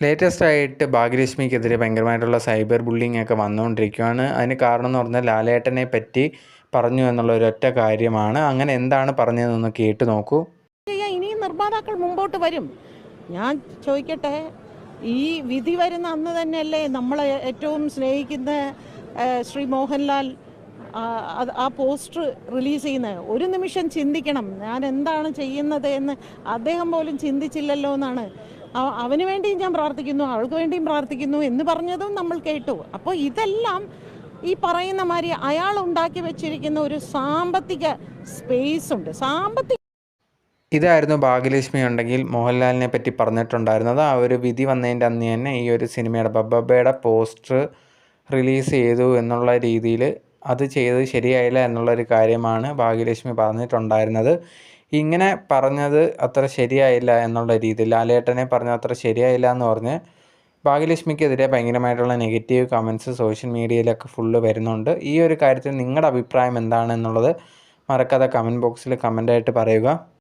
Latest ആയിട്ട് ഭാഗ്യലക്ഷ്മിക്കെതിരെ ഭയങ്കരമായിട്ടുള്ള cyber bullying ഒക്കെ വന്നുകൊണ്ടിരിക്കുകയാണ് അതിന് കാരണം എന്ന് പറഞ്ഞാൽ ലാലേട്ടനെ പറ്റി പറഞ്ഞു എന്നുള്ള ഒരൊറ്റ കാര്യമാണ്. അങ്ങനെ എന്താണ് പറഞ്ഞതെന്നൊന്ന് കേട്ട് നോക്കൂ. ഇനിയും നിർമ്മാതാക്കൾ മുമ്പോട്ട് വരും. ഞാൻ ചോദിക്കട്ടെ ഈ വിധി വരുന്ന അന്ന് തന്നെയല്ലേ നമ്മൾ ഏറ്റവും സ്നേഹിക്കുന്ന ശ്രീ മോഹൻലാൽ ആ, പോസ്റ്റർ റിലീസ് ചെയ്യുന്നത് ഒരു നിമിഷം ചിന്തിക്കണം. ഞാൻ എന്താണ് ചെയ്യുന്നത് എന്ന് അദ്ദേഹം പോലും ചിന്തിച്ചില്ലല്ലോ എന്നാണ്. അവന് വേണ്ടിയും ഞാൻ പ്രാർത്ഥിക്കുന്നു അവൾക്ക് വേണ്ടിയും പ്രാർത്ഥിക്കുന്നു എന്ന് പറഞ്ഞതും നമ്മൾ കേട്ടു. അപ്പോൾ ഇതെല്ലാം ഈ പറയുന്ന മാതിരി അയാൾ ഉണ്ടാക്കി വെച്ചിരിക്കുന്ന ഒരു സാമ്പത്തിക സ്പേസ് ഉണ്ട്. സാമ്പത്തിക ഇതായിരുന്നു ഭാഗ്യലക്ഷ്മി ഉണ്ടെങ്കിൽ മോഹൻലാലിനെ പറ്റി പറഞ്ഞിട്ടുണ്ടായിരുന്നത്. ആ ഒരു വിധി വന്നതിന്റെ അന്ന് തന്നെ ഈ ഒരു സിനിമയുടെ ബബ്ബയുടെ പോസ്റ്റർ റിലീസ് ചെയ്തു എന്നുള്ള രീതിയിൽ അത് ചെയ്തത് ശരിയായില്ല എന്നുള്ളൊരു കാര്യമാണ് ഭാഗ്യലക്ഷ്മി പറഞ്ഞിട്ടുണ്ടായിരുന്നത്. ഇങ്ങനെ പറഞ്ഞത് അത്ര ശരിയായില്ല എന്നുള്ള രീതിയിൽ ലാലേട്ടനെ പറഞ്ഞത് അത്ര ശരിയായില്ല എന്ന് പറഞ്ഞ് ഭാഗ്യലക്ഷ്മിക്കെതിരെ ഭയങ്കരമായിട്ടുള്ള നെഗറ്റീവ് കമൻസ് സോഷ്യൽ മീഡിയയിലൊക്കെ ഫുള്ള് വരുന്നുണ്ട്. ഈ ഒരു കാര്യത്തിൽ നിങ്ങളുടെ അഭിപ്രായം എന്താണെന്നുള്ളത് മറക്കാതെ കമന്റ് ബോക്സിൽ കമന്റായിട്ട് പറയുക.